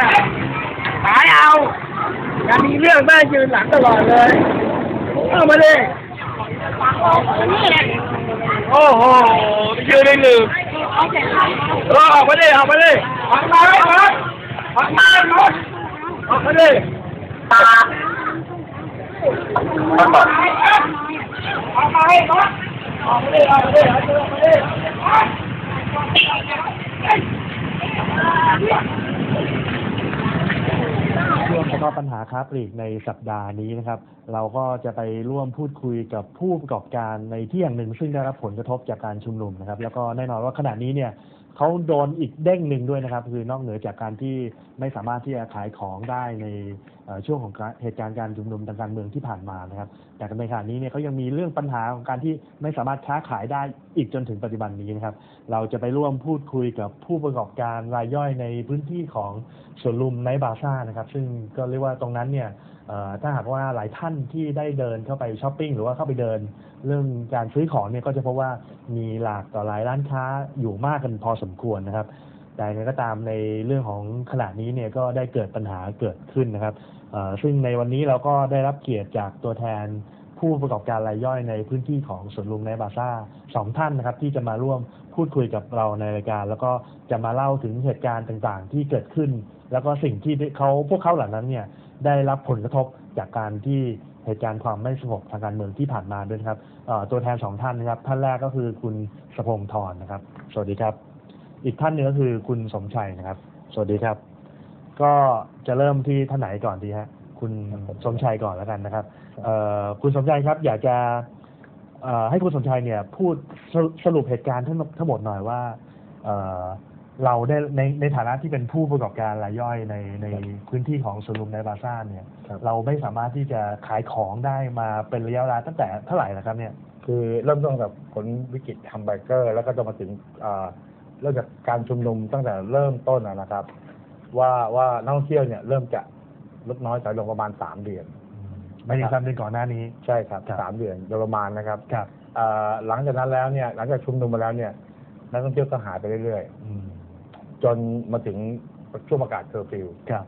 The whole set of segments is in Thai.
อะขายเอาอย่ามีเรื่องแม่ยืนหลังตลอดเลยเอามาดิโอ้โหยืนได้ลืมเออออกมาดิออกมาดิออกมาออกมาออกมาหมดออกมาดิตาออกมาออกมาให้หมดออกมาดิออกมาดิออกมาดิ ก็ปัญหาค้าปลีกในสัปดาห์นี้นะครับ เราก็จะไปร่วมพูดคุยกับผู้ประกอบการในที่อย่างหนึ่ง ซึ่งได้รับผลกระทบจากการชุมนุมนะครับ แล้วก็แน่นอนว่าขณะนี้เนี่ยเขาโดนอีกเด้งหนึ่งด้วยนะครับ คือนอกเหนือจากการที่ไม่สามารถที่จะขายของได้ในช่วงของเหตุการณ์การชุมนุมทางการเมืองที่ผ่านมานะครับแต่ในขณะนี้เนี่ยเขายังมีเรื่องปัญหาของการที่ไม่สามารถค้าขายได้อีกจนถึงปัจจุบันนี้นะครับ เราจะไปร่วมพูดคุยกับผู้ประกอบการรายย่อยในพื้นที่ของสวนลุมไนบาซ่านะครับ ซึ่งก็เรียกว่าตรงนั้นเนี่ยถ้าหากว่าหลายท่านที่ได้เดินเข้าไปช้อปปิ้งหรือว่าเข้าไปเดิน เรื่องการซื้อของเนี่ยก็จะพบว่ามีหลากต่อหลายร้านค้าอยู่มากกันพอสมควรนะครับแต่ก็ตามในเรื่องของขณะนี้เนี่ยก็ได้เกิดปัญหาเกิดขึ้นนะครับ ซึ่งในวันนี้เราก็ได้รับเกียรติจากตัวแทนผู้ประกอบการรายย่อยในพื้นที่ของสวนลุมในบาซ่าสองท่านนะครับ ที่จะมาร่วมพูดคุยกับเราในรายการ แล้วก็จะมาเล่าถึงเหตุการณ์ต่างๆ ที่เกิดขึ้น แล้วก็สิ่งที่เขาพวกเขาเหล่านั้นเนี่ยได้รับผลกระทบจากการที่เหตุการณ์ความไม่สงบทางการเมืองที่ผ่านมาด้วยครับตัวแทนสองท่านนะครับ ท่านแรกก็คือคุณสพงษ์ธรนะครับ สวัสดีครับ อีกท่านหนึ่งก็คือคุณสมชัยนะครับ สวัสดีครับ ก็จะเริ่มที่ท่านไหนก่อนดีฮะ คุณสมชัยก่อนแล้วกันนะครับเอ่อคุณสมชัยครับ อยากจะเอ่อให้คุณสมชัยเนี่ย พูดสรุปสรุปเหตุการณ์ทั้งทั้งหมดหน่อยว่าเอ่อเราได้ในในฐานะที่เป็นผู้ประกอบการรายย่อยในในพื้นที่ของสวนลุมในบาซ่าเนี่ยครับเราไม่สามารถที่จะขายของได้มาเป็นระยะเวลาตั้งแต่เท่าไหร่แล้วครับ เนี่ย คือเริ่มต้นกับผลวิกฤตแฮมเบอร์เกอร์ แล้วก็จะมาถึงอ่าเริ่มจากการชุมนุมตั้งแต่เริ่มต้นนะนะครับ ว่าว่านักท่องเที่ยวเนี่ยเริ่มจะลดน้อยถอยลงประมาณสามเดือนไม่ถึงสามเดือนก่อนหน้านี้ ใช่ครับครับสามเดือนโดยประมาณนะครับครับอ่าหลังจากนั้นแล้วเนี่ย หลังจากชุมนุมมาแล้วเนี่ยนักท่องเที่ยวก็หายไปเรื่อยอืมๆจนมาถึงช่วงประกาศเคอร์ฟิวครับ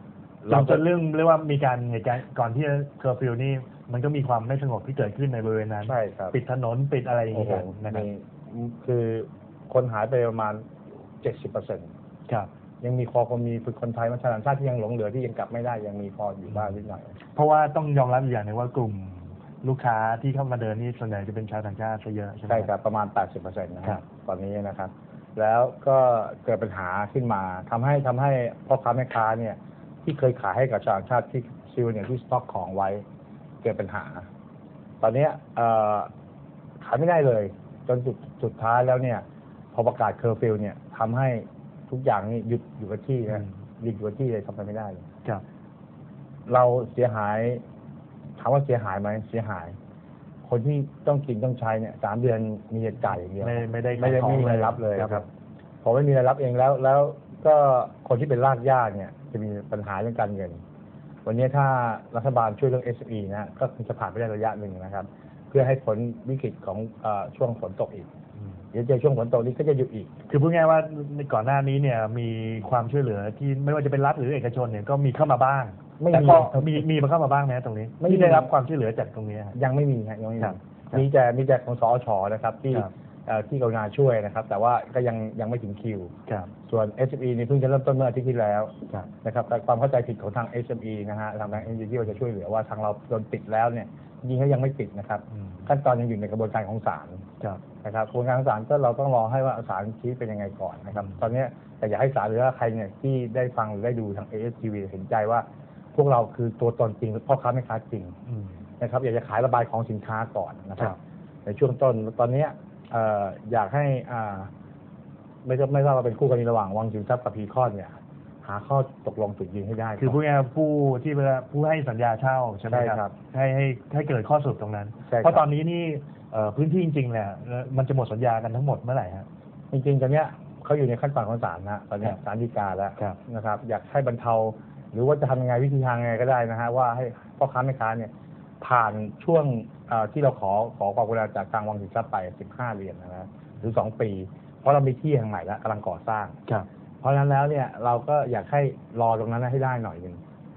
จเรานก็จนเรื่องเรียกว่ามีการเหตุการณ์ก่อนที่เคอร์ฟิวนี่มันก็มีความไม่สงบที่เกิดขึ้นในบริเวณนั้นใช่ครับปิดถนนปิดอะไรอย่างโอ้เงี้โหยกันนะครับมีคือคนหายไปประมาณเจ็ดสิบเปอร์เซ็นต์ครับ ยังมีพอคนมีคนไทยมาชาติชาติที่ยังหลงเหลือที่ยังกลับไม่ได้ยังมีพออยู่บ้างนิดหน่อย เพราะว่าต้องยอมรับอีกอย่างหนึงว่ากลุ่มลูกค้าที่เข้ามาเดินนี่ส่วนใหญ่จะเป็นชาวต่างชาติซะเยอะใช่ไหม ใช่ครับประมาณ 80เปอร์เซ็นต์นะคครัรับบ ตอนนี้นะครับ แล้วก็เกิดปัญหาขึ้นมาทำให้ทำให้พ่อค้าแม่ค้าเนี่ยที่เคยขายให้กับชาวต่างชาติที่ซิลเนี่ยที่สต็อกของไว้ เกิดปัญหา ตอนเนี้ยเอ่อขายไม่ได้เลย จนสุดสุดท้ายแล้วเนี่ย พอประกาศเคอร์ฟิวเนี่ยทำให้ ทุกอย่างนี่หยุดอยู่กับที่นะหยุดอยู่กับที่เลยทำอะไรไม่ได้เลยครับ เราเสียหายถามว่าเสียหายไหมเสียหาย คนที่ต้องกินต้องใช้เนี่ยสามเดือนมีแต่จ่ายอย่างเดียวไม่ไม่ได้ไม่ได้ขายของไม่มีรายรับเลยครับครับพอไม่มีรายรับเองแล้ว แล้วก็คนที่เป็นรากหญ้าเนี่ย จะมีปัญหาเรื่องการเงิน วันนี้ถ้ารัฐบาลช่วยเรื่อง SME นะฮะก็คงจะผ่านไปได้ระยะหนึ่งนะครับ เพื่อให้ผลวิกฤตของเออช่วงฝนตกอีกอืม เดี๋ยวเจอช่วงฝนตกนี้ก็จะหยุดอีก คือพูดง่ายๆว่าในก่อนหน้านี้เนี่ยมีความช่วยเหลือที่ไม่ว่าจะเป็นรัฐหรือเอกชนเนี่ยก็มีเข้ามาบ้างไม่แต่มีก็มีมีมาเข้ามาบ้างนะตรงนี้ไม่มี ที่ได้รับความช่วยเหลือจากตรงนี้ฮะ ยังไม่มีฮะยังไม่ครัมีบครับมีแต่มีแต่ของสอชนะครับที่ครับ เอ่อที่กรุณาช่วยนะครับ แต่ว่าก็ยังยังไม่ถึงคิว ครับ ส่วน SME นี่เพิ่งจะเริ่มต้นเมื่ออาทิตย์ที่แล้วครับนะครับแต่ความเข้าใจผิดของทาง SME นะฮะทางทาง NGO ที่ว่าจะช่วยเหลือว่าทางเราโดนปิดแล้วเนี่ย จริงๆเขายังไม่ปิดนะครับอืมขั้นตอนยังอยู่ในกระบวนการของศาลครับนะครับกระบวนการของศาลก็เราต้องรอให้ว่าศาลชี้เป็นยังไงก่อนนะครับ ตอนเนี้ยแต่อยากให้ศาลหรือว่าใครเนี่ยที่ได้ฟังหรือได้ดูทาง ASTV เห็นใจว่า พวกเราคือตัวตนจริงพ่อค้าแม่ค้าจริงอืมนะครับ อยากจะขายระบายของสินค้าก่อนนะครัครับบในช่วงต้นตอนเนี้ยเอ่ออยากให้อ่าไม่ก็ไม่ทราบว่าเป็นคู่กรณีระหว่างวังจิมทรัพย์กับพีคอนเนี่ย หาข้อตกลงจุดยืนให้ได้คือพูดง่ายๆผู้ที่เวลาผู้ให้สัญญาเช่าใช่ไหมใช่คครัรับให้ให้ให้เกิดข้อสรุปตรงนั้นใช่ครับเพราะตอนนี้นี่เอ่อพื้นที่จริงๆเนี่ยเอ่อมันจะหมดสัญญากันทั้งหมดเมื่อไหร่ฮะจริงๆตอนเนี้ยเขาอยู่ในขั้นตอนของศาลนะตอนเนี้ยครับศาลฎีกาแล้วครับนะครับ อยากให้บรรเทา หรือว่าจะทำยังไงวิธีทางยังไงก็ได้นะฮะว่าให้พ่อค้าแม่ค้าเนี่ยผ่านช่วงเอ่อที่เราขอขอความกรุณาจากทางวังสินทรัพย์ไป 15 เหรียญนะฮะหรือ 2 ปี เพราะเรามีที่แห่งใหม่แล้วกำลังก่อสร้างค รับพราะฉะนั้นแล้วเนี่ยเราก็อยากให้รอตรงนั้นให้ได้หน่อยหนึ่ง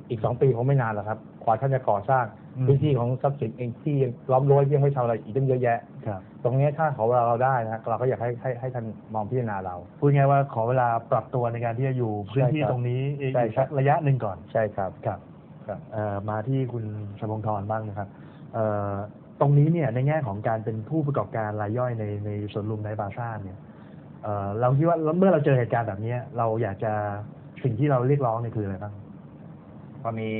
อีกสองปีคงไม่นานหรอกครับกว่าท่านจะก่อสร้างอืมพื้นที่ของทรัพย์สินเองที่ยังล้อมรั้วยังไม่ทำอะไรอีกตั้งเยอะแยะครับตรงเนี้ยถ้าขอเวลาเราได้นะเราก็อยากให้ให้ให้ท่านมองพิจารณาเรา พูดง่ายๆว่าขอเวลาปรับตัวในการที่จะอยู่พื้นที่ใช่ครับตรงนี้อีกใช่ครับสักระยะหนึ่งก่อนใช่ครับครับครับเอ่อมาที่คุณชมพงธรบ้างนะครับเอ่อตรงนี้เนี่ยในแง่ของการเป็นผู้ประกอบการรายย่อยในในสวนลุมในบาซ่าเนี่ย เอ่อเราคิดว่าเมื่อเราเจอเหตุการณ์แบบเนี้ยเราอยากจะสิ่งที่เราเรียกร้องเนี่ยคืออะไรบ้างตอนนี้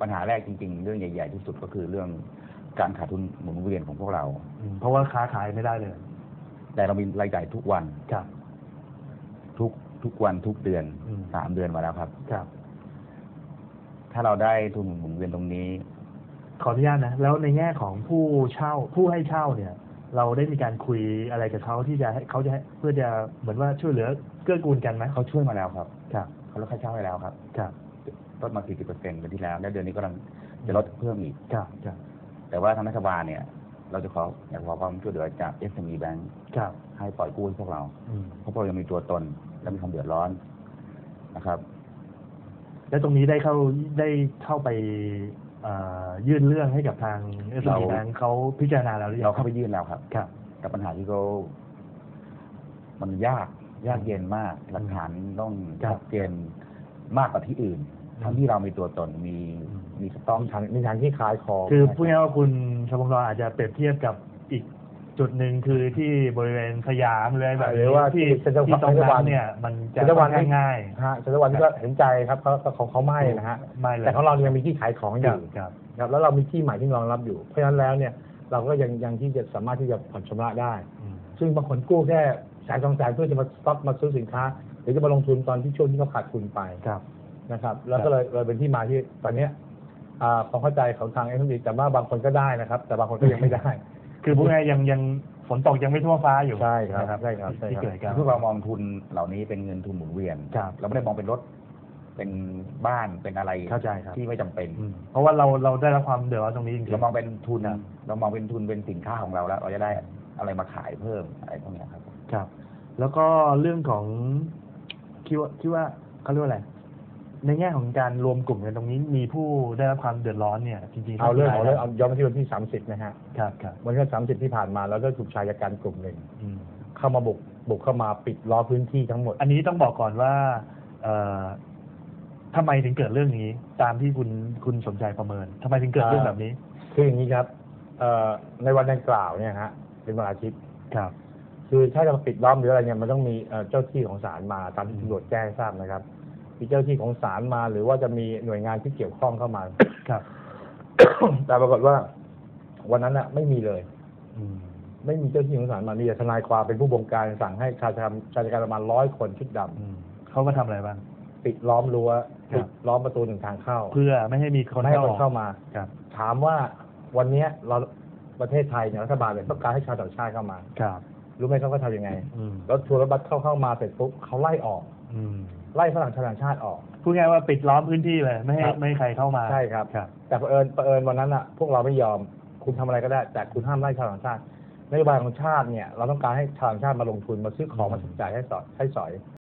ปัญหาแรกจริง ๆ เรื่องใหญ่ ๆ ที่สุดก็คือเรื่องการขาดทุนหมุนเวียนของพวกเราอืมเพราะว่าค้าขายไม่ได้เลย แต่เรามีรายจ่ายทุกวันครับ ทุกทุกวันทุกเดือนอืมสามเดือนมาแล้วครับ ครับ ถ้าเราได้ทุนหมุนเวียนตรงนี้ ขออนุญาตนะแล้วในแง่ของผู้เช่าผู้ให้เช่าเนี่ย เราได้มีการคุยอะไรกับเขาที่จะให้เขาจะให้เพื่อจะเหมือนว่าช่วยเหลือเกื้อกูลกันไหมเขาช่วยมาแล้วครับครับเขาลดค่าเช่าให้แล้วครับครับลดมา 40เปอร์เซ็นต์เดือนที่แล้วและเดือนนี้ก็กำลังจะลดเพิ่มอีกครับครับแต่ว่าทางรัฐบาลเนี่ย เราจะขออยากขอความช่วยเหลือจาก SME Bank ครับให้ปล่อยกู้ให้พวกเราอืมเพราะพวกเรายังมีตัวตนและมีความเดือดร้อนนะครับ แล้วตรงนี้ได้เข้าได้เข้าไปเอ่อ ยื่นเรื่องให้กับทางเอสเรา บีแบงเขาพิจารณาแล้วหรือยัเรางเข้าไปยื่นแล้วครับ ครับกับปัญหาที่เขามันยาก ยากเย็นมาก หลักฐานต้องครับชัดเจนมากกว่าที่อื่นอืมทั้งที่เรามีตัวตน มีอืม มีสต็อกมีฐานมีฐานที่ขายของคือนะพูดง่ายๆว่าคุณชมพงศ์อาจจะเปรียบเทียบกับอีก จุดหนึ่งคือที่บริเวณสยามเลยแบบหรือว่าที่ที่เซ็นทรัลที่ตรงเซ็นทรัลวันั้นนเนี่ย มันจะเซ็นทรัลวัค่อนนข้างง่ายฮะแต่ละวันนี้ก็เห็นใจครับเขาเขาของเขาไม่นะฮะไม่เลยแต่ของเรายังมีที่ขายของอครัยู่บครับครับแล้วเรามีที่ใหม่ที่รองรับอยู่ เพราะฉะนั้นแล้วเนี่ยเราก็ยังยังที่จะสามารถที่จะผ่อนชำระได้อืมซึ่งบางคนกู้แค่แสนสองแสนเพื่อจะมาสต็อกมาซื้อสินค้า หรือจะมาลงทุนตอนที่ช่วงที่เขาขาดทุนไปครับนะครับ แล้วก็เลยเลยเป็นที่มาที่ตอนเนี้ยอ่าความเข้าใจของทางเอ็มดีแต่ว่าบางคนก็ได้นะครับ แต่บางคนก็ยังไม่ได้ คือพูดง่ายๆยังยังฝนตกยังไม่ทั่วฟ้าอยู่ ใช่ครับนะใช่ครับใช่ที่ครับเกิดการพวกเรามองทุนเหล่านี้เป็นเงินทุนหมุนเวียน ครับเราไม่ได้มองเป็นรถ เป็นบ้านเป็นอะไรเข้าใจครับ ที่ไม่จำเป็น อืมเพราะว่าเราเราได้รับความเดือดร้อนตรงนี้จริงๆเรามองเป็นทุนครับเรามองเป็นทุนเป็นสินค้าของเราแล้ว เราจะได้อะไรมาขายเพิ่มอะไรพวกเนี้ยครับครับ แล้วก็เรื่องของคิดว่าคิดว่าเขาเรียกว่าอะไร ในแง่ของการรวมกลุ่มกันตรงนี้มีผู้ได้รับความเดือดร้อนเนี่ยจริงๆเอาเรื่องท่เอาไหเรื่องเอาย้อนไปที่วันที่สามสิบนะฮะครับครับวันที่สามสิบที่ผ่านมาแล้วก็ถูกชายการกลุ่มหนึ่งอืมเข้ามาบุกบุกเข้ามาปิดล้อมพื้นที่ทั้งหมด อันนี้ต้องบอกก่อนว่าเอ่อทำไมถึงเกิดเรื่องนี้ ตามที่คุณคุณสมใจประเมินทำไมถึงเกิดเรื่องแบบนี้ คืออย่างนี้ครับเอ่อในวันดังกล่าวเนี่ยฮะเป็นวันอาทิตย์ครับ คือถ้าจะปิดล้อมหรืออะไรเนี่ยมันต้องมีเอ่อเจ้าที่ของศาลมาตามที่ตำรวจแจ้งให้ทราบนะครับ มีเจ้าที่ของศาลมา หรือว่าจะมีหน่วยงานที่เกี่ยวข้องเข้ามา ครับ แต่ปรากฏว่า วันนั้นอะไม่มีเลย อืม ไม่มีเจ้าที่ของศาลมามีแต่ทนายความเป็นผู้บงการสั่งให้ชายชาชายการประมาณร้อยคนชุดดำอืมเขามาทำอะไรบ้าง ปิดล้อมรั้วครับ ปิดล้อมประตูหนึ่งทางเข้าเพื่อไม่ให้มีคนไม่ให้เข้าคนเข้ามา ครับ ถามว่าวันเนี้ยเราประเทศไทยเนี่ยรัฐบาลเนี่ยต้องการให้ชาวต่างชาติเข้ามา ครับ รู้ไหมเขาก็ทำยังไงอืมรถทัวร์รถบัสเข้าเข้ามาเสร็จปุ๊บเขาไล่ออก อืม ไล่ฝรั่งชาวต่างชาติออก พูดง่ายๆว่าปิดล้อมพื้นที่เลยไม่ให้ครับไม่ให้ใครเข้ามา ใช่ครับครับ แต่เผอิญเผอิญวันนั้นอะพวกเราไม่ยอมคุณทำอะไรก็ได้ แต่คุณห้ามไล่ชาวต่างชาตินโยบายของชาติเนี่ยเราต้องการให้ชาวต่างชาติมาลงทุนมาซื้อของมาจับจ่ายให้สอยให้สอย